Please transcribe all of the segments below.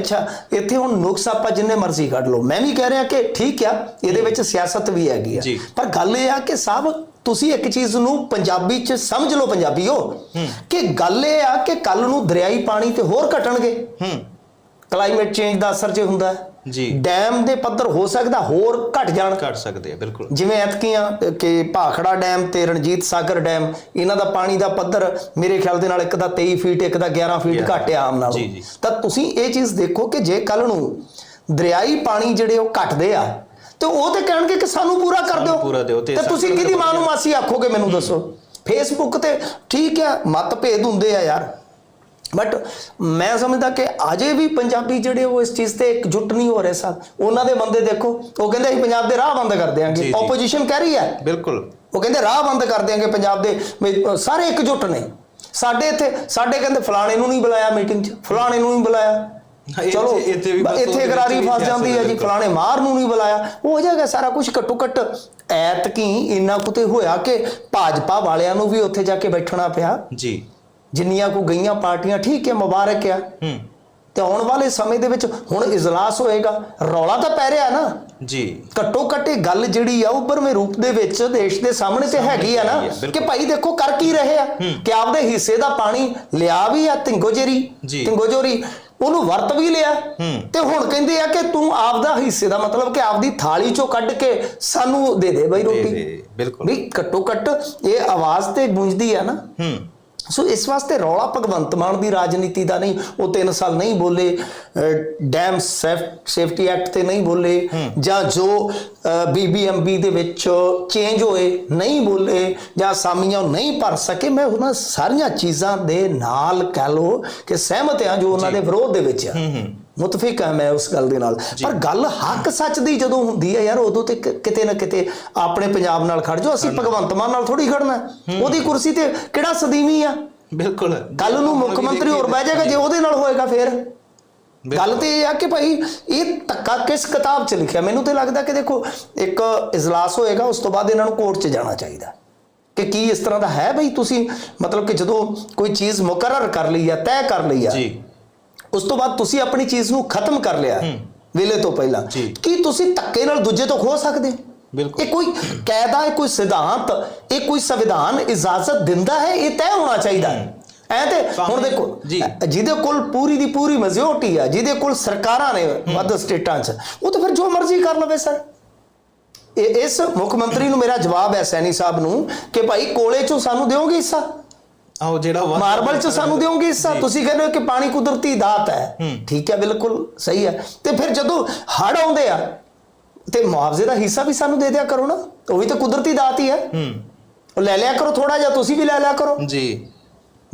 ਅੱਛਾ ਇੱਥੇ ਹੁਣ ਨੁਕਸ ਆਪਾਂ ਜਿੰਨੇ ਮਰਜ਼ੀ ਕੱਢ ਲਓ। ਮੈਂ ਵੀ ਕਹਿ ਰਿਹਾ ਕਿ ਠੀਕ ਆ ਇਹਦੇ ਵਿੱਚ ਸਿਆਸਤ ਵੀ ਹੈਗੀ ਆ। ਪਰ ਗੱਲ ਇਹ ਆ ਕਿ ਸਾਹਿਬ ਤੁਸੀਂ ਇੱਕ ਚੀਜ਼ ਨੂੰ ਪੰਜਾਬੀ ਚ ਸਮਝ ਲਓ ਪੰਜਾਬੀਓ। ਕਿ ਗੱਲ ਇਹ ਆ ਕਿ ਕੱਲ ਨੂੰ ਦਰਿਆਈ ਪਾਣੀ ਤੇ ਹੋਰ ਘਟਣਗੇ। ਹੂੰ। ਕਲਾਈਮੇਟ ਚੇਂਜ ਦਾ ਅਸਰ ਜੇ ਹੁੰਦਾ ਹੈ ਜੀ। ਡੈਮ ਦੇ ਪੱਧਰ ਹੋ ਸਕਦਾ ਹੋਰ ਘਟ ਜਾਣ। ਘਟ ਸਕਦੇ ਆ ਬਿਲਕੁਲ। ਜਿਵੇਂ ਐਤਕੀਆਂ ਕਿ ਭਾਖੜਾ ਡੈਮ ਤੇ ਰਣਜੀਤ ਸਾਗਰ ਡੈਮ ਇਹਨਾਂ ਦਾ ਪਾਣੀ ਦਾ ਪੱਧਰ ਮੇਰੇ ਖਿਆਲ ਦੇ ਨਾਲ ਇੱਕ ਦਾ 23 ਫੀਟ ਇੱਕ ਦਾ 11 ਫੀਟ. ਘਟਿਆ ਆਮ ਨਾਲੋਂ। ਤਾਂ ਤੁਸੀਂ ਇਹ ਚੀਜ਼ ਦੇਖੋ ਕਿ ਜੇ ਕੱਲ ਨੂੰ ਦਰਿਆਈ ਪਾਣੀ ਜਿਹੜੇ ਉਹ ਘਟਦੇ ਆ ਤੇ ਉਹ ਤੇ ਕਹਿਣਗੇ ਕਿ ਸਾਨੂੰ ਪੂਰਾ ਕਰ ਦਿਓ। ਪੂਰਾ ਦਿਓ ਤੇ ਤੁਸੀਂ ਕਿਹਦੀ ਮਾਂ ਨੂੰ ਮਾਸੀ ਆਖੋਗੇ ਮੈਨੂੰ ਦੱਸੋ? ਫੇਸਬੁੱਕ ਤੇ ਠੀਕ ਹੈ ਮਤ ਭੇਦ ਹੁੰਦੇ ਆ ਯਾਰ। ਬਟ ਮੈਂ ਸਮਝਦਾ ਕਿ ਅਜੇ ਵੀ ਪੰਜਾਬੀ ਜਿਹੜੇ ਉਹ ਇਸ ਚੀਜ਼ ਤੇ ਇਕਜੁੱਟ ਨਹੀਂ ਹੋ ਰਹੇ ਸਨ ਉਹਨਾਂ ਦੇ ਬੰਦੇ ਦੇਖੋ ਉਹ ਕਹਿੰਦੇ ਅਸੀਂ ਪੰਜਾਬ ਦੇ ਰਾਹ ਬੰਦ ਕਰ ਜੀ। ਆਪੋਜੀਸ਼ਨ ਕਹਿ ਰਹੀ ਹੈ। ਬਿਲਕੁਲ। ਉਹ ਕਹਿੰਦੇ ਰਾਹ ਬੰਦ ਕਰ ਦਿਆਂਗੇ ਪੰਜਾਬ ਦੇ। ਸਾਰੇ ਇਕਜੁੱਟ ਨੇ। ਸਾਡੇ ਇੱਥੇ ਸਾਡੇ ਕਹਿੰਦੇ ਫਲਾਣੇ ਨੂੰ ਨਹੀਂ ਬੁਲਾਇਆ ਮੀਟਿੰਗ 'ਚ। ਫਲਾਣੇ ਨੂੰ ਨਹੀਂ ਬੁਲਾਇਆ। ਚਲੋ ਇੱਥੇ ਗਰਾਰੀ ਫਸ ਜਾਂਦੀ ਹੈ ਜੀ। ਫਲਾਣੇ ਮਾਰ ਨੂੰ ਨਹੀਂ ਬੁਲਾਇਆ। ਹੋ ਜਾਏਗਾ ਸਾਰਾ ਕੁਝ ਘੱਟੋ ਘੱਟ ਐਤਕੀ ਇੰਨਾ ਕੁਤੇ ਹੋਇਆ ਕਿ ਭਾਜਪਾ ਵਾਲਿਆਂ ਨੂੰ ਵੀ ਉੱਥੇ ਜਾ ਕੇ ਬੈਠਣਾ ਪਿਆ। ਜੀ। ਜਿੰਨੀਆਂ ਕੋ ਗਈਆਂ ਪਾਰਟੀਆਂ ਠੀਕ ਹੈ ਮੁਬਾਰਕ ਆ। ਹੂੰ। ਤੇ ਆਉਣ ਵਾਲੇ ਸਮੇਂ ਦੇ ਵਿੱਚ ਹੁਣ ਇਜਲਾਸ ਹੋਏਗਾ ਰੌਲਾ ਤਾਂ ਪੈ ਰਿਹਾ ਨਾ। ਜੀ। ਘੱਟੋ ਘੱਟ ਗੱਲ ਜਿਹੜੀ ਆ ਉੱਪਰਵੇਂ ਰੂਪ ਦੇ ਵਿੱਚ ਦੇਸ਼ ਦੇ ਸਾਹਮਣੇ ਤੇ ਹੈਗੀ ਆ ਨਾ। ਕਿ ਭਾਈ ਦੇਖੋ ਕਰ ਕੀ ਰਹੇ ਆ। ਕਿ ਆਪਦੇ ਹਿੱਸੇ ਦਾ ਪਾਣੀ ਲਿਆ ਵੀ ਆ ਤਿੰਗੋਜੇਰੀ। ਤਿੰਗੋਜੋਰੀ ਉਹਨੂੰ ਵਰਤ ਵੀ ਲਿਆ। ਤੇ ਹੁਣ ਕਹਿੰਦੇ ਆ ਕਿ ਤੂੰ ਆਪਦਾ ਹਿੱਸੇ ਦਾ ਮਤਲਬ ਕਿ ਆਪਦੀ ਥਾਲੀ ਚੋਂ ਕੱਢ ਕੇ ਸਾਨੂੰ ਦੇ ਦੇ ਬਈ ਰੋਟੀ। ਬਿਲਕੁਲ। ਵੀ ਘੱਟੋ ਘੱਟ ਇਹ ਆਵਾਜ਼ ਤੇ ਗੂੰਜਦੀ ਆ ਨਾ। ਹੂੰ। ਸੋ ਇਸ ਵਾਸਤੇ ਰੌਲਾ ਭਗਵੰਤ ਮਾਨ ਦੀ ਰਾਜਨੀਤੀ ਦਾ ਨਹੀਂ ਉਹ 3 ਸਾਲ ਨਹੀਂ ਬੋਲੇ ਡੈਮ ਸੇਫਟੀ ਐਕਟ ਤੇ ਨਹੀਂ ਬੋਲੇ ਜਾਂ ਜੋ ਬੀਬੀਐਮਬੀ ਦੇ ਵਿੱਚ ਚੇਂਜ ਹੋਏ ਨਹੀਂ ਬੋਲੇ ਜਾਂ ਸਾਮੀਆਂ ਨਹੀਂ ਭਰ ਸਕੇ ਮੈਂ ਉਹਨਾਂ ਸਾਰੀਆਂ ਚੀਜ਼ਾਂ ਦੇ ਨਾਲ ਕਹਿ ਲੋ ਕਿ ਸਹਿਮਤ ਹਾਂ ਜੋ ਉਹਨਾਂ ਦੇ ਵਿਰੋਧ ਦੇ ਵਿੱਚ ਆ। ਮੁਤਫਿਕ ਹਾਂ ਮੈਂ ਉਸ ਗੱਲ ਦੇ ਨਾਲ। ਪਰ ਗੱਲ ਹੱਕ ਸੱਚ ਦੀ ਜਦੋਂ ਹੁੰਦੀ ਹੈ ਯਾਰ ਉਦੋਂ ਤੇ ਕਿਤੇ ਨਾ ਕਿਤੇ ਆਪਣੇ ਪੰਜਾਬ ਨਾਲ ਖੜ ਜਾਓ ਅਸੀਂ ਭਗਵੰਤ ਮਾਨ ਨਾਲ ਥੋੜੀ ਖੜਨਾ। ਉਹਦੀ ਕੁਰਸੀ ਤੇ ਕਿਹੜਾ ਸਦੀਵੀ ਆ? ਬਿਲਕੁਲ। ਕੱਲ ਨੂੰ ਮੁੱਖ ਮੰਤਰੀ ਹੋਰ ਬਹਿ ਜਾਏਗਾ ਜੇ ਉਹਦੇ ਨਾਲ ਹੋਏਗਾ ਫੇਰ। ਗੱਲ ਤੇ ਇਹ ਆ ਕਿ ਭਾਈ ਇਹ ਧੱਕਾ ਕਿਸ ਕਿਤਾਬ 'ਚ ਲਿਖਿਆ? ਮੈਨੂੰ ਤੇ ਲੱਗਦਾ ਕਿ ਦੇਖੋ ਇੱਕ ਇਜਲਾਸ ਹੋਏਗਾ ਉਸ ਤੋਂ ਬਾਅਦ ਇਹਨਾਂ ਨੂੰ ਕੋਰਟ 'ਚ ਜਾਣਾ ਚਾਹੀਦਾ। ਕਿ ਕੀ ਇਸ ਤਰ੍ਹਾਂ ਦਾ ਹੈ ਭਾਈ ਤੁਸੀਂ? ਮਤਲਬ ਕਿ ਜਦੋਂ ਕੋਈ ਚੀਜ਼ ਮੁਕਰਰ ਕਰ ਲਈ ਆ ਤੈਅ ਕਰ ਲਈ ਆ ਜੀ। ਉਸ ਤੋਂ ਬਾਅਦ ਤੁਸੀਂ ਆਪਣੀ ਚੀਜ਼ ਨੂੰ ਖਤਮ ਕਰ ਲਿਆ ਵੇਲੇ ਤੋਂ ਪਹਿਲਾਂ। ਕੀ ਤੁਸੀਂ ਧੱਕੇ ਨਾਲ ਦੂਜੇ ਤੋਂ ਖੋ ਸਕਦੇ ਬਿਲਕੁਲ। ਇਹ ਕੋਈ ਕਾਇਦਾ ਹੈ ਕੋਈ ਸਿਧਾਂਤ ਇਹ ਕੋਈ ਸੰਵਿਧਾਨ ਇਜਾਜ਼ਤ ਦਿੰਦਾ ਹੈ? ਇਹ ਤੈਅ ਹੋਣਾ ਚਾਹੀਦਾ ਹੈ। ਐ ਤੇ ਹੁਣ ਦੇਖੋ ਜਿਹਦੇ ਕੋਲ ਪੂਰੀ ਦੀ ਪੂਰੀ ਮੈਜੋਰਟੀ ਆ ਜਿਹਦੇ ਕੋਲ ਸਰਕਾਰਾਂ ਨੇ ਵੱਧ ਸਟੇਟਾਂ 'ਚ ਉਹ ਤਾਂ ਫਿਰ ਜੋ ਮਰਜ਼ੀ ਕਰ ਲਵੇ ਸਰ। ਇਹ ਇਸ ਮੁੱਖ ਮੰਤਰੀ ਨੂੰ ਮੇਰਾ ਜਵਾਬ ਹੈ ਸੈਣੀ ਸਾਹਿਬ ਨੂੰ ਕਿ ਭਾਈ ਕੋਲੇ 'ਚੋਂ ਸਾਨੂੰ ਦਿਓਗੇ ਹਿੱਸਾ? ਆਓ ਜਿਹੜਾ ਵਾ- ਮਾਰਬਲ ਚ ਸਾਨੂੰ ਦਿਓਗੇ ਹਿੱਸਾ। ਤੁਸੀਂ ਕਹਿੰਦੇ ਹੋ ਕਿ ਪਾਣੀ ਕੁਦਰਤੀ ਦਾਤ ਹੂੰ। ਠੀਕ ਹੈ ਬਿਲਕੁਲ ਸਹੀ ਹੈ। ਤੇ ਫਿਰ ਜਦੋਂ ਹੜ ਆਉਂਦੇ ਆ ਤੇ ਮੁਆਵਜ਼ੇ ਦਾ ਹਿੱਸਾ ਵੀ ਸਾਨੂੰ ਦੇ ਦਿਆ ਕਰੋ ਨਾ। ਉਹ ਵੀ ਤਾਂ ਕੁਦਰਤੀ ਦਾਤ ਹੀ ਹੈ। ਹੂੰ। ਉਹ ਲੈ ਲਿਆ ਕਰੋ ਥੋੜਾ ਜਿਹਾ ਤੁਸੀਂ ਵੀ ਲੈ ਲਿਆ ਕਰੋ। ਜੀ।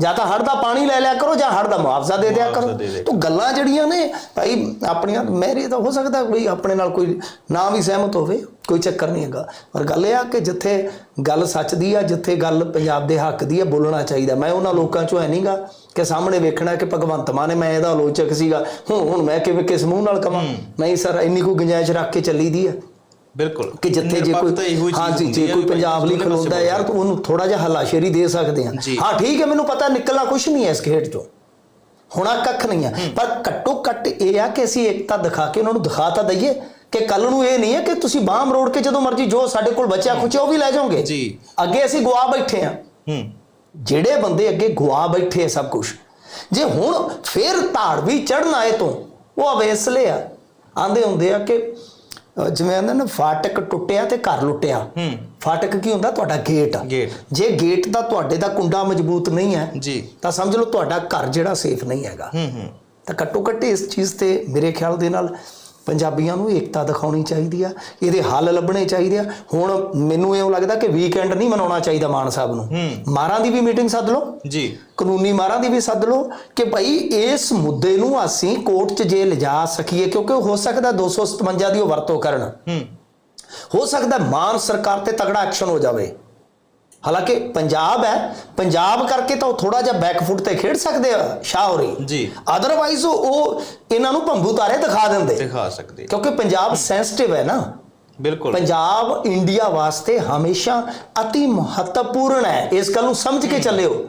ਜਾਂ ਤਾਂ ਹੜ ਦਾ ਪਾਣੀ ਲੈ ਲਿਆ ਕਰੋ ਜਾਂ ਹੜ ਦਾ ਮੁਆਵਜ਼ਾ ਦੇ ਦਿਆ ਕਰੋ। ਤੋ ਗੱਲਾਂ ਜਿਹੜੀਆਂ ਨੇ ਭਾਈ ਆਪਣੀਆਂ ਮੇਰੇ ਤਾਂ ਹੋ ਸਕਦਾ ਕੋਈ ਆਪਣੇ ਨਾਲ ਕੋਈ ਨਾ ਵੀ ਸਹਿਮਤ ਹੋਵੇ ਕੋਈ ਚੱਕਰ ਨਹੀਂ ਹੈਗਾ। ਪਰ ਗੱਲ ਇਹ ਆ ਕਿ ਜਿੱਥੇ ਗੱਲ ਸੱਚ ਦੀ ਆ ਜਿੱਥੇ ਗੱਲ ਪੰਜਾਬ ਦੇ ਹੱਕ ਦੀ ਆ ਬੋਲਣਾ ਚਾਹੀਦਾ। ਮੈਂ ਉਹਨਾਂ ਲੋਕਾਂ ਚੋਂ ਹੈ ਨਹੀਂਗਾ ਕਿ ਸਾਹਮਣੇ ਵੇਖਣਾ ਕਿ ਭਗਵੰਤ ਮਾਨ ਨੇ ਮੈਂ ਇਹਦਾ ਆਲੋਚਕ ਸੀਗਾ। ਹੁਣ ਹੁਣ ਮੈਂ ਕਿਵੇਂ ਕਿਸ ਮੂੰਹ ਨਾਲ ਕਵਾਂ? ਨਹੀਂ ਸਰ ਇੰਨੀ ਕੋਈ ਗੁੰਜਾਇਸ਼ ਰੱਖ ਕੇ ਚੱਲੀ ਦੀ ਆ। ਬਿਲਕੁਲ। ਕਿ ਜਿੱਥੇ ਜੇ ਕੋਈ ਹੀ ਚੀਜ਼ ਹਾਂ ਜੀ ਕੋਈ ਪੰਜਾਬ ਲਈ ਖਲੋਂਦਾ ਯਾਰ ਤਾਂ ਉਹਨੂੰ ਥੋੜਾ ਜਿਹਾ ਹਲਾਸ਼ੇਰੀ ਦੇ ਸਕਦੇ ਆ। ਹਾਂ ਠੀਕ ਹੈ ਮੈਨੂੰ ਪਤਾ ਨਿਕਲਣਾ ਕੁਝ ਨਹੀਂ ਹੈ ਇਸ ਖੇਡ ਚੋਂ। ਹੋਣਾ ਕੱਖ ਨਹੀਂ ਹੈ। ਪਰ ਘੱਟੋ ਘੱਟ ਇਹ ਆ ਕਿ ਅਸੀਂ ਏਕਤਾ ਦਿਖਾ ਕੇ ਉਹਨਾਂ ਨੂੰ ਦਿਖਾ ਤਾਂ ਦਈਏ ਕਿ ਕੱਲ ਨੂੰ ਇਹ ਨਹੀਂ ਹੈ ਕਿ ਤੁਸੀਂ ਬਾਹ ਮਰੋੜ ਕੇ ਜਦੋਂ ਮਰਜ਼ੀ ਜੋ ਸਾਡੇ ਕੋਲ ਬਚਿਆ ਖੁਚਿਆ ਉਹ ਵੀ ਲੈ ਜਾਓਗੇ। ਜੀ। ਅੱਗੇ ਅਸੀਂ ਗਵਾ ਬੈਠੇ ਆ ਹੂੰ। ਜਿਹੜੇ ਬੰਦੇ ਅੱਗੇ ਗਵਾ ਬੈਠੇ ਆ ਸਭ ਕੁਝ ਜੇ ਹੁਣ ਫੇਰ ਧਾੜ ਵੀ ਚੜਨ ਆਏ ਤੋਂ ਉਹ ਅਵੇਸਲੇ ਆ। ਆਂਦੇ ਹੁੰਦੇ ਆ ਕਿ ਜਿਵੇਂ ਆਂਦੇ ਨਾ ਫਾਟਕ ਟੁੱਟਿਆ ਤੇ ਘਰ ਲੁੱਟਿਆ। ਹੂੰ। ਫਾਟਕ ਕੀ ਹੁੰਦਾ? ਤੁਹਾਡਾ ਗੇਟ। ਗੇਟ। ਜੇ ਗੇਟ ਦਾ ਤੁਹਾਡੇ ਦਾ ਕੁੰਡਾ ਮਜ਼ਬੂਤ ਨਹੀਂ ਹੈ ਜੀ। ਤਾਂ ਸਮਝ ਲਓ ਤੁਹਾਡਾ ਘਰ ਜਿਹੜਾ ਸੇਫ ਨਹੀਂ ਹੈਗਾ। ਹੂੰ ਹੂੰ। ਤਾਂ ਘੱਟੋ ਘੱਟ ਇਸ ਚੀਜ਼ ਤੇ ਮੇਰੇ ਖਿਆਲ ਦੇ ਨਾਲ ਪੰਜਾਬੀਆਂ ਨੂੰ ਏਕਤਾ ਦਿਖਾਉਣੀ ਚਾਹੀਦੀ ਆ ਇਹਦੇ ਹੱਲ ਲੱਭਣੇ ਚਾਹੀਦੇ ਆ। ਹੁਣ ਮੈਨੂੰ ਇਉਂ ਲੱਗਦਾ ਕਿ ਵੀਕਐਂਡ ਨਹੀਂ ਮਨਾਉਣਾ ਚਾਹੀਦਾ ਮਾਨ ਸਾਹਿਬ ਨੂੰ। ਮਾਰਾਂ ਦੀ ਵੀ ਮੀਟਿੰਗ ਸੱਦ ਲਓ। ਜੀ। ਕਾਨੂੰਨੀ ਮਾਰਾਂ ਦੀ ਵੀ ਸੱਦ ਲਓ ਕਿ ਭਾਈ ਇਸ ਮੁੱਦੇ ਨੂੰ ਅਸੀਂ ਕੋਰਟ 'ਚ ਜੇ ਲਿਜਾ ਸਕੀਏ ਕਿਉਂਕਿ ਹੋ ਸਕਦਾ 257 ਦੀ ਉਹ ਵਰਤੋਂ ਕਰਨ। ਹੂੰ। ਹੋ ਸਕਦਾ ਮਾਨ ਸਰਕਾਰ ਤੇ ਤਗੜਾ ਐਕਸ਼ਨ ਹੋ ਜਾਵੇ। ਹਾਲਾਂਕਿ ਪੰਜਾਬ ਹੈ ਪੰਜਾਬ ਕਰਕੇ ਤਾਂ ਉਹ ਥੋੜਾ ਜਿਹਾ ਬੈਕਫੁੱਟ ਤੇ ਖੇਡ ਸਕਦੇ ਆ ਸ਼ਾਹੌਰੀ ਜੀ। ਅਦਰਵਾਈਜ਼ ਉਹ ਇਹਨਾਂ ਨੂੰ ਭੰਬੂ ਤਾਰੇ ਦਿਖਾ ਦਿੰਦੇ। ਦਿਖਾ ਸਕਦੇ। ਕਿਉਂਕਿ ਪੰਜਾਬ ਸੈਂਸਿਟਿਵ ਹੈ ਨਾ। ਬਿਲਕੁਲ। ਪੰਜਾਬ ਇੰਡੀਆ ਵਾਸਤੇ ਹਮੇਸ਼ਾ ਅਤੀ ਮਹੱਤਵਪੂਰਨ ਹੈ। ਇਸ ਗੱਲ ਨੂੰ ਸਮਝ ਕੇ ਚੱਲਿਓ।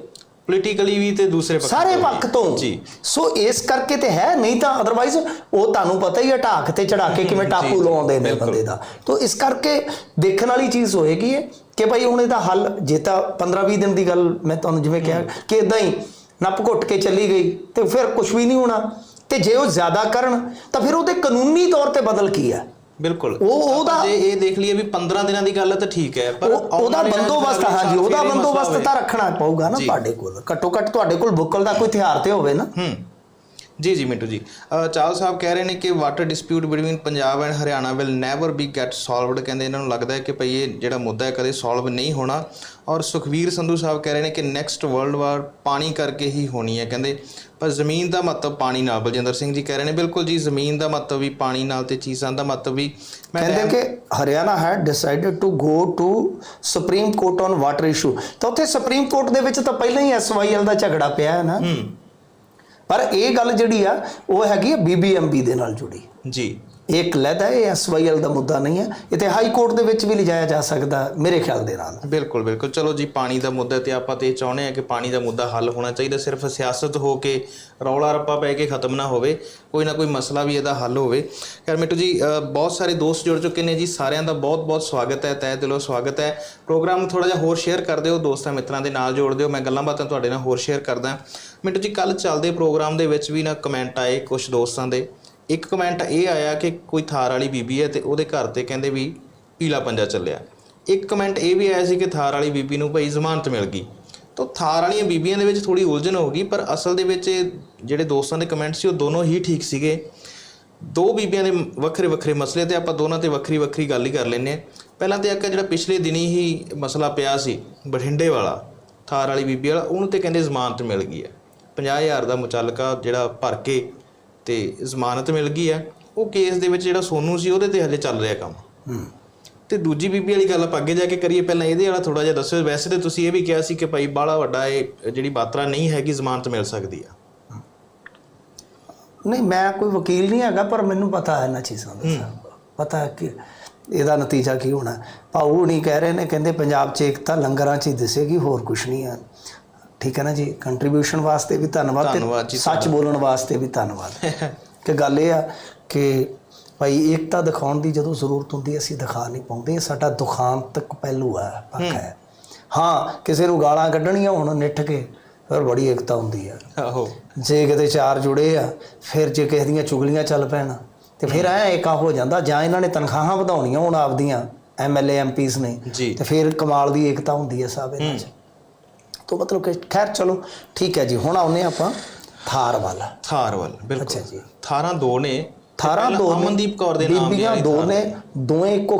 ਪੋਲੀਟੀਕਲੀ ਵੀ ਤੇ ਦੂਸਰੇ ਪੱਖ ਸਾਰੇ। ਪੱਖ ਤੋਂ। ਜੀ। ਸੋ ਇਸ ਕਰਕੇ ਤੇ ਹੈ ਨਹੀਂ ਤਾਂ ਅਦਰਵਾਈਜ਼ ਉਹ ਤੁਹਾਨੂੰ ਪਤਾ ਹੀ ਹੈ ਢਾਕ ਤੇ ਚੜਾ ਕੇ ਕਿਵੇਂ ਟਾਪੂ ਜੀ, ਲਵਾਉਂਦੇ ਨੇ। ਬੰਦੇ ਦਾ। ਤੋਂ ਇਸ ਕਰਕੇ ਦੇਖਣ ਵਾਲੀ ਚੀਜ਼ ਹੋਏਗੀ ਹੈ ਕਿ ਭਾਈ ਹੁਣ ਇਹਦਾ ਹੱਲ ਜੇ ਤਾਂ 15-20 ਦਿਨ ਦੀ ਗੱਲ ਮੈਂ ਤੁਹਾਨੂੰ ਜਿਵੇਂ ਕਿਹਾ ਕਿ ਇਦਾਂ ਹੀ ਨੱਪ ਘੁੱਟ ਕੇ ਚੱਲੀ ਗਈ ਤੇ ਫਿਰ ਕੁਝ ਵੀ ਨਹੀਂ ਹੋਣਾ। ਤੇ ਜੇ ਉਹ ਜ਼ਿਆਦਾ ਕਰਨ ਤਾਂ ਫਿਰ ਉਹਦੇ ਕਾਨੂੰਨੀ ਤੌਰ ਤੇ ਬਦਲ ਕੀ ਹੈ? ਬਿਲਕੁਲ ਉਹ- ਉਹਦਾ- ਜੇ ਇਹ ਦੇਖ ਲਈਏ ਵੀ 15 ਦਿਨਾਂ ਦੀ ਗੱਲ ਹੈ ਤਾਂ ਠੀਕ ਹੈ ਪਰ ਉਹਦਾ ਬੰਦੋਬਸਤ ਹਾਂਜੀ ਉਹਦਾ ਬੰਦੋਬਸਤ। ਤਾਂ ਰੱਖਣਾ ਪਊਗਾ ਨਾ। ਤੁਹਾਡੇ ਕੋਲ ਘੱਟੋ ਘੱਟ ਤੁਹਾਡੇ ਕੋਲ ਬੁੱਕਲ ਦਾ ਕੋਈ ਹਥਿਆਰ ਤੇ ਹੋਵੇ ਨਾ ਹੂੰ ਜੀ ਜੀ ਮਿੰਟੂ ਜੀ। ਚਾਲ ਸਾਹਿਬ ਕਹਿ ਰਹੇ ਨੇ ਕਿ water dispute between Punjab and Haryana will never be get solved ਕਹਿੰਦੇ ਇਹਨਾਂ ਨੂੰ ਲੱਗਦਾ ਹੈ ਕਿ ਭਈ ਇਹ ਜਿਹੜਾ ਮੁੱਦਾ ਹੈ ਕਦੇ ਸੋਲਵ ਨਹੀਂ ਹੋਣਾ। ਔਰ ਸੁਖਵੀਰ ਸੰਧੂ ਸਾਹਿਬ ਕਹਿ ਰਹੇ ਨੇ ਕਿ ਨੈਕਸਟ ਵਰਲਡ ਵਾਰ ਪਾਣੀ ਕਰਕੇ ਹੀ ਹੋਣੀ ਹੈ। ਕਹਿੰਦੇ ਪਰ ਜ਼ਮੀਨ ਦਾ ਮਹੱਤਵ ਪਾਣੀ ਨਾਲ ਬਲਜਿੰਦਰ ਸਿੰਘ ਜੀ ਕਹਿ ਰਹੇ ਨੇ ਬਿਲਕੁਲ ਜੀ ਜ਼ਮੀਨ ਦਾ ਮਹੱਤਵ ਵੀ ਪਾਣੀ ਨਾਲ ਤੇ ਚੀਜ਼ਾਂ ਦਾ ਮਹੱਤਵ ਵੀ। ਕਹਿੰਦੇ ਕਿ Haryana had decided to go to supreme court on water issue ਤਾਂ ਉੱਥੇ ਸੁਪਰੀਮ ਕੋਰਟ ਦੇ ਵਿੱਚ ਤਾਂ ਪਹਿਲਾਂ ਹੀ ਐਸਵਾਈਐਲ ਦਾ ਝਗੜਾ ਪਿਆ ਹੈ ਨਾ। ਹੂੰ। ਪਰ ਇਹ ਗੱਲ ਜਿਹੜੀ ਆ ਉਹ ਹੈਗੀ ਆ ਬੀਬੀਐਮਬੀ ਦੇ ਨਾਲ ਜੁੜੀ। ਜੀ। ਇਹ ਇੱਕ ਲਹਿਦਾ ਹੈ, ਇਹ ਐਸਵਾਈਐਲ ਦਾ ਮੁੱਦਾ ਨਹੀਂ ਹੈ। ਇਹ ਤੇ ਹਾਈ ਕੋਰਟ ਦੇ ਵਿੱਚ ਵੀ ਲਿਜਾਇਆ ਜਾ ਸਕਦਾ ਮੇਰੇ ਖਿਆਲ ਦੇ ਨਾਲ। ਬਿਲਕੁਲ ਬਿਲਕੁਲ। ਚਲੋ ਜੀ ਪਾਣੀ ਦਾ ਮੁੱਦਾ ਤੇ ਆਪਾਂ ਤੇ ਇਹ ਚਾਹੁੰਦੇ ਆ ਕਿ ਪਾਣੀ ਦਾ ਮੁੱਦਾ ਹੱਲ ਹੋਣਾ ਚਾਹੀਦਾ। ਸਿਰਫ ਸਿਆਸਤ ਹੋ ਕੇ ਰੌਲਾ ਰੱਪਾ ਪੈ ਕੇ ਖਤਮ ਨਾ ਹੋਵੇ ਕੋਈ ਨਾ ਕੋਈ ਮਸਲਾ ਵੀ ਇਹਦਾ ਹੱਲ ਹੋਵੇ। ਖੈਰ ਮਿੱਟੂ ਜੀ ਬਹੁਤ ਸਾਰੇ ਦੋਸਤ ਜੁੜ ਚੁੱਕੇ ਨੇ ਜੀ। ਸਾਰਿਆਂ ਦਾ ਬਹੁਤ ਬਹੁਤ ਸਵਾਗਤ ਹੈ ਤਹਿ ਦਿਲੋਂ ਸਵਾਗਤ ਹੈ। ਪ੍ਰੋਗਰਾਮ ਨੂੰ ਥੋੜਾ ਜਿਹਾ ਹੋਰ ਸ਼ੇਅਰ ਕਰ ਦਿਓ ਦੋਸਤਾਂ ਮਿੱਤਰਾਂ ਦੇ ਨਾਲ ਜੋੜ ਦਿਓ। ਮੈਂ ਗੱਲਾਂ ਬਾਤਾਂ ਤੁਹਾਡੇ ਨਾਲ ਹੋਰ ਸ਼ੇਅਰ ਕਰਦਾ। ਮਿੱਟੂ ਜੀ ਕੱਲ ਚੱਲਦੇ ਪ੍ਰੋਗਰਾਮ ਦੇ ਵਿੱਚ ਵੀ ਨਾ ਕਮੈਂਟ ਆਏ ਕੁਝ ਦੋਸਤਾਂ ਦੇ। ਇੱਕ ਕਮੈਂਟ ਇਹ ਆਇਆ ਕਿ ਕੋਈ ਥਾਰ ਵਾਲੀ ਬੀਬੀ ਹੈ ਤੇ ਉਹਦੇ ਘਰ ਤੇ ਕਹਿੰਦੇ ਵੀ ਪੀਲਾ ਪੰਜਾ ਚੱਲਿਆ। ਇੱਕ ਕਮੈਂਟ ਇਹ ਵੀ ਆਇਆ ਸੀ ਕਿ ਥਾਰ ਵਾਲੀ ਬੀਬੀ ਨੂੰ ਭਾਈ ਜ਼ਮਾਨਤ ਮਿਲ ਗਈ। ਤਾਂ ਥਾਰ ਵਾਲੀਆਂ ਬੀਬੀਆਂ ਦੇ ਵਿੱਚ ਥੋੜੀ ਉਲਝਣ ਹੋ ਗਈ, ਪਰ ਅਸਲ ਦੇ ਵਿੱਚ ਜਿਹੜੇ ਦੋਸਤਾਂ ਦੇ ਕਮੈਂਟ ਸੀ, ਉਹ ਦੋਨੋਂ ਹੀ ਠੀਕ ਸੀਗੇ। ਦੋ ਬੀਬੀਆਂ ਦੇ ਵੱਖਰੇ ਵੱਖਰੇ ਮਸਲੇ ਤੇ ਆਪਾਂ ਦੋਨਾਂ ਤੇ ਵੱਖਰੀ ਵੱਖਰੀ ਗੱਲ ਹੀ ਕਰ ਲੈਂਦੇ ਹਾਂ। ਪਹਿਲਾਂ ਤੇ ਇੱਕ ਜਿਹੜਾ ਪਿਛਲੇ ਦਿਨੀ ਹੀ ਮਸਲਾ ਪਿਆ ਸੀ, ਬਠਿੰਡੇ ਵਾਲਾ, ਥਾਰ ਵਾਲੀ ਬੀਬੀ ਵਾਲਾ, ਉਹਨੂੰ ਤੇ ਕਹਿੰਦੇ ਜ਼ਮਾਨਤ ਮਿਲ ਗਈ ਹੈ। 50000 ਦਾ ਮੁਚਲਕਾ ਜਿਹੜਾ ਭਰ ਕੇ ਤੇ ਜ਼ਮਾਨਤ ਮਿਲ ਗਈ ਹੈ। ਉਹ ਕੇਸ ਦੇ ਵਿੱਚ ਜਿਹੜਾ ਸੋਨੂ ਸੀ ਉਹਦੇ ਤੇ ਹਲੇ ਚੱਲ ਰਿਹਾ ਕੰਮ। ਹੂੰ। ਤੇ ਦੂਜੀ ਬੀਬੀ ਵਾਲੀ ਗੱਲ ਆਪਾਂ ਅੱਗੇ ਜਾ ਕੇ ਕਰੀਏ ਪਹਿਲਾਂ ਇਹਦੇ ਵਾਲਾ ਥੋੜਾ ਜਿਹਾ ਦੱਸਿਓ। ਵੈਸੇ ਤੇ ਤੁਸੀਂ ਇਹ ਵੀ ਕਿਹਾ ਸੀ ਕਿ ਭਾਈ ਬਾਲਾ ਵੱਡਾ ਇਹ ਜਿਹੜੀ ਬਾਤਰਾ ਨਹੀਂ ਹੈਗੀ ਜ਼ਮਾਨਤ ਮਿਲ ਸਕਦੀ ਆ। ਨਹੀਂ ਮੈਂ ਕੋਈ ਵਕੀਲ ਨਹੀਂ ਹੈਗਾ ਪਰ ਮੈਨੂੰ ਪਤਾ ਹੈ ਇਹਨਾਂ ਚੀਜ਼ਾਂ ਦਾ। ਪਤਾ ਹੈ ਕਿ ਇਹਦਾ ਨਤੀਜਾ ਕੀ ਹੋਣਾ। ਭਾਊ ਨਹੀਂ ਕਹਿ ਰਹੇ ਨੇ ਕਹਿੰਦੇ ਪੰਜਾਬ 'ਚ ਏਕਤਾ ਲੰਗਰਾਂ 'ਚ ਹੀ ਦਿਸੇਗੀ ਹੋਰ ਕੁਝ ਨਹੀਂ ਹੈ। ਠੀਕ ਹੈ ਨਾ ਜੀ? ਕੰਟਰੀਬਿਊਸ਼ਨ ਵਾਸਤੇ ਵੀ ਧੰਨਵਾਦ ਤੇ ਸੱਚ ਬੋਲਣ ਵਾਸਤੇ ਵੀ ਧੰਨਵਾਦ। ਕਿ ਗੱਲ ਇਹ ਆ ਕਿ ਭਾਈ ਏਕਤਾ ਦਿਖਾਉਣ ਦੀ ਜਦੋਂ ਜ਼ਰੂਰਤ ਹੁੰਦੀ ਹੈ, ਅਸੀਂ ਦਿਖਾ ਨਹੀਂ ਪਾਉਂਦੇ। ਇਹ ਸਾਡਾ ਦੁਖਾਂਤਕ ਪਹਿਲੂ ਹੈ ਪੱਖ ਹੈ। ਹਾਂ। ਕਿਸੇ ਨੂੰ ਗਾਲਾਂ ਕੱਢਣੀਆਂ ਹੁਣ ਨਿੱਠ ਕੇ ਫਿਰ ਬੜੀ ਏਕਤਾ ਹੁੰਦੀ ਹੈ ਆਹੋ। ਜੇ ਕਿਤੇ ਚਾਰ ਜੁੜੇ ਆ ਫਿਰ ਜੇ ਕਿਸੇ ਦੀਆਂ ਚੁਗਲੀਆਂ ਚੱਲ ਪੈਣ ਤੇ ਫਿਰ ਐ ਏਕਾ ਹੋ ਜਾਂਦਾ ਜਾਂ ਇਹਨਾਂ ਨੇ ਤਨਖਾਹਾਂ ਵਧਾਉਣੀਆਂ ਹੁਣ ਆਪਦੀਆਂ ਐਮਐਲਏ ਐਮਪੀਸ ਨੇ ਤੇ ਫਿਰ ਕਮਾਲ ਦੀ ਏਕਤਾ ਹੁੰਦੀ ਹੈ ਸਭ ਇਹਨਾਂ 'ਚ। ਤੋਂ ਮਤਲਬ ਕਿ ਖੈਰ ਚਲੋ ਠੀਕ ਹੈ ਜੀ ਹੁਣ ਆਉਨੇ ਆਪਾਂ ਥਾਰ ਵੱਲ। ਥਾਰ ਵੱਲ ਬਿਲਕੁਲ। ਅੱਛਾ ਜੀ। ਥਾਰਾਂ ਦੋ ਨੇ। ਥਾਰਾਂ ਦੋ ਅਮਨਦੀਪ ਕੌਰ ਦੇ ਨਾਮ ਦੀ ਬੀਬੀਆਂ ਵਾਲੀ ਦੋ ਨੇ। ਦੋਵੇਂ ਇੱਕੋ